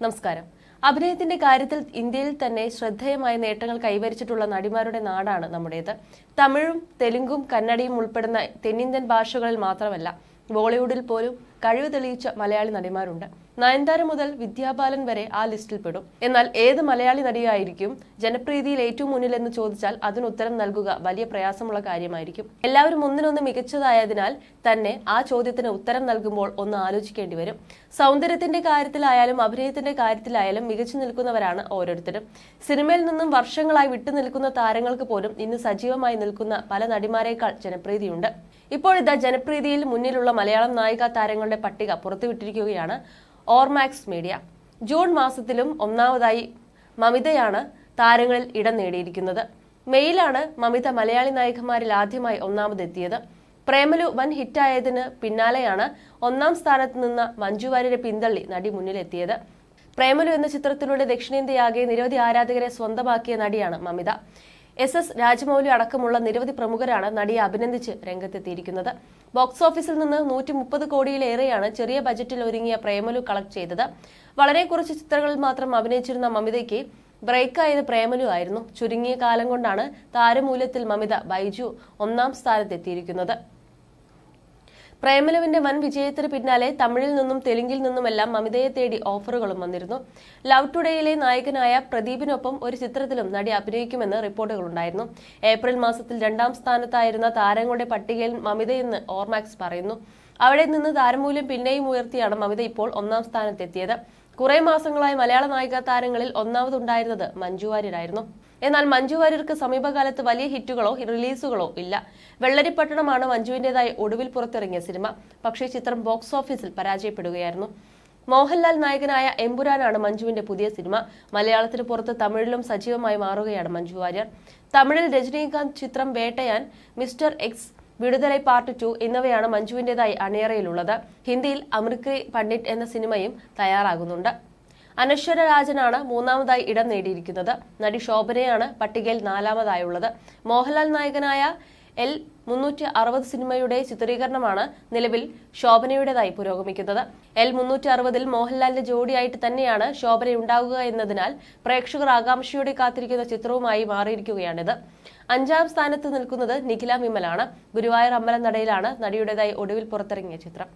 നമസ്കാരം. അഭിനയത്തിന്റെ കാര്യത്തിൽ ഇന്ത്യയിൽ തന്നെ ശ്രദ്ധേയമായ നേട്ടങ്ങൾ കൈവരിച്ചിട്ടുള്ള നടിമാരുടെ നാടാണ് നമ്മുടേത്. തമിഴും തെലുങ്കും കന്നഡയും ഉൾപ്പെടുന്ന തെന്നിന്ത്യൻ ഭാഷകളിൽ മാത്രമല്ല ബോളിവുഡിൽ പോലും കഴിവ് തെളിയിച്ച മലയാളി നടിമാരുണ്ട്. നയൻതാര മുതൽ വിദ്യാബാലൻ വരെ ആ ലിസ്റ്റിൽ പെടും. എന്നാൽ ഏത് മലയാളി നടിയായിരിക്കും ജനപ്രീതിയിൽ ഏറ്റവും മുന്നിലെന്ന് ചോദിച്ചാൽ അതിന് ഉത്തരം നൽകുക വലിയ പ്രയാസമുള്ള കാര്യമായിരിക്കും. എല്ലാവരും ഒന്നിനൊന്ന് മികച്ചതായതിനാൽ തന്നെ ആ ചോദ്യത്തിന് ഉത്തരം നൽകുമ്പോൾ ഒന്ന് ആലോചിക്കേണ്ടി വരും. സൗന്ദര്യത്തിന്റെ കാര്യത്തിലായാലും അഭിനയത്തിന്റെ കാര്യത്തിലായാലും മികച്ചു നിൽക്കുന്നവരാണ് ഓരോരുത്തരും. സിനിമയിൽ നിന്നും വർഷങ്ങളായി വിട്ടുനിൽക്കുന്ന താരങ്ങൾക്ക് പോലും ഇന്ന് സജീവമായി നിൽക്കുന്ന പല നടിമാരെക്കാൾ ജനപ്രീതിയുണ്ട്. ഇപ്പോഴിതാ ജനപ്രീതിയിൽ മുന്നിലുള്ള മലയാളം നായിക താരങ്ങളുടെ പട്ടിക പുറത്തുവിട്ടിരിക്കുകയാണ് ഓർമാക്സ് മീഡിയ. ജൂൺ മാസത്തിലും ഒന്നാമതായി മമിതയാണ് താരങ്ങളിൽ ഇടം നേടിയിരിക്കുന്നത്. മെയിലാണ് മമിത മലയാളി നായികമാരിൽ ആദ്യമായി ഒന്നാമതെത്തിയത്. പ്രേമലു വൻ ഹിറ്റായതിന് പിന്നാലെയാണ് ഒന്നാം സ്ഥാനത്ത് നിന്ന് മഞ്ജു വാര്യരെ പിന്തള്ളി നടി മുന്നിലെത്തിയത്. പ്രേമലു എന്ന ചിത്രത്തിലൂടെ ദക്ഷിണേന്ത്യയാകെ നിരവധി ആരാധകരെ സ്വന്തമാക്കിയ നടിയാണ് മമിത. എസ് എസ് രാജമൗലി അടക്കമുള്ള നിരവധി പ്രമുഖരാണ് നടിയെ അഭിനന്ദിച്ച് രംഗത്തെത്തിയിരിക്കുന്നത്. ബോക്സ് ഓഫീസിൽ നിന്ന് നൂറ്റി മുപ്പത് കോടിയിലേറെയാണ് ചെറിയ ബജറ്റിൽ ഒരുങ്ങിയ പ്രേമലു കളക്ട് ചെയ്തത്. വളരെ കുറച്ച് ചിത്രങ്ങളിൽ മാത്രം അഭിനയിച്ചിരുന്ന മമിതയ്ക്ക് ബ്രേക്കായത് പ്രേമലു ആയിരുന്നു. ചുരുങ്ങിയ കാലം കൊണ്ടാണ് താരമൂല്യത്തിൽ മമിത ബൈജു ഒന്നാം സ്ഥാനത്തെത്തിയിരിക്കുന്നത്. പ്രേമലുവിന്റെ വൻ വിജയത്തിന് പിന്നാലെ തമിഴിൽ നിന്നും തെലുങ്കിൽ നിന്നുമെല്ലാം മമിതയെ തേടി ഓഫറുകളും വന്നിരുന്നു. ലവ് ടുഡേയിലെ നായകനായ പ്രദീപിനൊപ്പം ഒരു ചിത്രത്തിലും നടി അഭിനയിക്കുമെന്ന് റിപ്പോർട്ടുകളുണ്ടായിരുന്നു. ഏപ്രിൽ മാസത്തിൽ രണ്ടാം സ്ഥാനത്തായിരുന്ന താരങ്ങളുടെ പട്ടികയിൽ മമിതയെന്ന് ഓർമാക്സ് പറയുന്നു. അവിടെ നിന്ന് താരമൂല്യം പിന്നെയും ഉയർത്തിയാണ് മമിത ഇപ്പോൾ ഒന്നാം സ്ഥാനത്തെത്തിയത്. കുറെ മാസങ്ങളായി മലയാള നായിക താരങ്ങളിൽ ഒന്നാമതുണ്ടായിരുന്നത് മഞ്ജു വാര്യരായിരുന്നു. എന്നാൽ മഞ്ജു വാര്യർക്ക് സമീപകാലത്ത് വലിയ ഹിറ്റുകളോ റിലീസുകളോ ഇല്ല. വെള്ളരിപ്പട്ടണമാണ് മഞ്ജുവിന്റെതായി ഒടുവിൽ പുറത്തിറങ്ങിയ സിനിമ. പക്ഷേ ചിത്രം ബോക്സ് ഓഫീസിൽ പരാജയപ്പെടുകയായിരുന്നു. മോഹൻലാൽ നായകനായ എമ്പുരാനാണ് മഞ്ജുവിന്റെ പുതിയ സിനിമ. മലയാളത്തിന് പുറത്ത് തമിഴിലും സജീവമായി മാറുകയാണ് മഞ്ജു വാര്യർ. തമിഴിൽ രജനീകാന്ത് ചിത്രം Vettaiyan Mister X Viduthalai part two എന്നിവയാണ് മഞ്ജുവിന്റെതായി അണിയറയിലുള്ളത്. ഹിന്ദിയിൽ അമൃക്രി പണ്ഡിറ്റ് എന്ന സിനിമയും തയ്യാറാകുന്നുണ്ട്. അനശ്വര രാജനാണ് മൂന്നാമതായി ഇടം നേടിയിരിക്കുന്നത്. നടി ശോഭനയാണ് പട്ടികയിൽ നാലാമതായുള്ളത്. മോഹൻലാൽ നായകനായ എൽ മുന്നൂറ്റി അറുപത് സിനിമയുടെ ചിത്രീകരണമാണ് നിലവിൽ ശോഭനയുടേതായി പുരോഗമിക്കുന്നത്. എൽ മുന്നൂറ്റി അറുപതിൽ മോഹൻലാലിന്റെ ജോഡിയായിട്ട് തന്നെയാണ് ശോഭന ഉണ്ടാവുക എന്നതിനാൽ പ്രേക്ഷകർ ആകാംക്ഷയോടെ കാത്തിരിക്കുന്ന ചിത്രവുമായി മാറിയിരിക്കുകയാണിത്. അഞ്ചാം സ്ഥാനത്ത് നിൽക്കുന്നത് നിഖില വിമലാണ്. ഗുരുവായൂർ അമ്പലം നടയിലാണ് നടിയുടേതായി ഒടുവിൽ പുറത്തിറങ്ങിയ ചിത്രം.